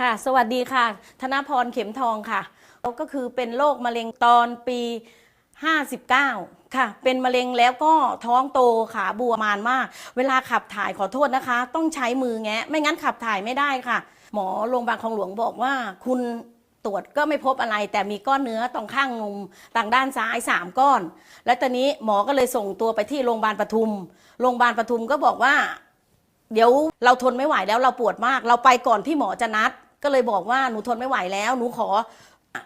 ค่ะ สวัสดีค่ะ ธนพรเข็มทองค่ะ ก็คือเป็นโรคมะเร็งตอนปี 59 ค่ะ เป็นมะเร็งแล้วก็ท้องโตขาบวมมานมาก เวลาขับถ่ายขอโทษนะคะ ต้องใช้มือแงะ ไม่งั้นขับถ่ายไม่ได้ค่ะ หมอโรงพยาบาลคลองหลวงบอกว่าคุณตรวจก็ไม่พบอะไรแต่มีก้อนเนื้อตรงข้างนมทางด้านซ้าย 3 ก้อน และตอนนี้หมอก็เลยส่งตัวไปที่โรงพยาบาลปทุม โรงพยาบาลปทุมก็บอกว่า เดี๋ยวเราทนไม่ไหวแล้วเราปวดมาก เราไปก่อนที่หมอจะนัด ก็เลยบอกว่าหนูทนไม่ไหวแล้ว หนูขอ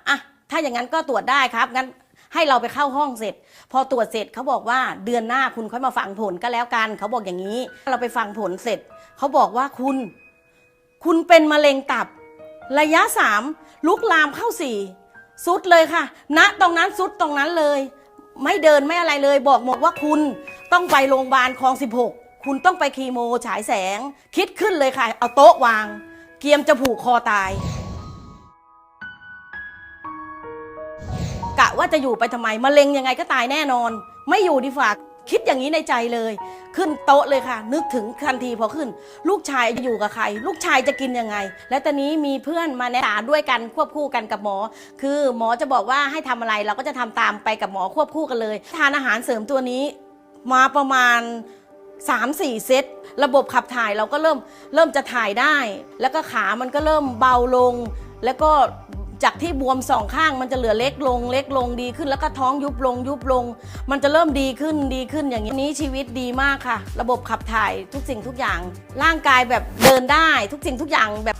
อะถ้าอย่างนั้นก็ตรวจได้ครับงั้นให้เราไปเข้าห้องเสร็จ พอตรวจเสร็จเขาบอกว่าเดือนหน้าคุณค่อยมาฟังผลก็แล้วกัน เขาบอกอย่างนี้ เราไปฟังผลเสร็จ เขาบอกว่าคุณ คุณเป็นมะเร็งตับ ระยะสามลุกลามเข้าสี่สุดเลยค่ะณตรงนั้นสุดตรงนั้นเลย ไม่เดินไม่อะไรเลย บอกหมดว่าคุณต้องไปโรงพยาบาลคลอง 16 คุณต้องไปคีโมฉายแสง คิดขึ้นเลยค่ะ เอาโต๊ะวาง เกียมจะผูกคอตาย กะว่าจะอยู่ไปทำไมมะเร็งยังไงก็ตายแน่นอน ไม่อยู่ดีฝากคิดอย่างนี้ในใจเลย ขึ้นโต๊ะเลยค่ะ นึกถึงทันทีพอขึ้น ลูกชายจะอยู่กับใคร ลูกชายจะกินยังไง และตอนนี้มีเพื่อนมาแนะนำด้วยกันควบคู่กันกับหมอ คือหมอจะบอกว่าให้ทำอะไรเราก็จะทำตามไปกับหมอควบคู่กันเลย ทานอาหารเสริมตัวนี้ มาประมาณ 3-4 เซต ระบบขับถ่ายเราก็เริ่มเริ่มจะถ่ายได้ แล้วก็ขามันก็เริ่มเบาลง แล้วก็จากที่บวมสองข้างมันจะเหลือเล็กลง เล็กลงดีขึ้น แล้วก็ท้องยุบลงยุบลง มันจะเริ่มดีขึ้นดีขึ้นอย่างนี้นี้ชีวิตดีมากค่ะ ระบบขับถ่ายทุกสิ่งทุกอย่าง ร่างกายแบบเดินได้ทุกสิ่งทุกอย่างแบบ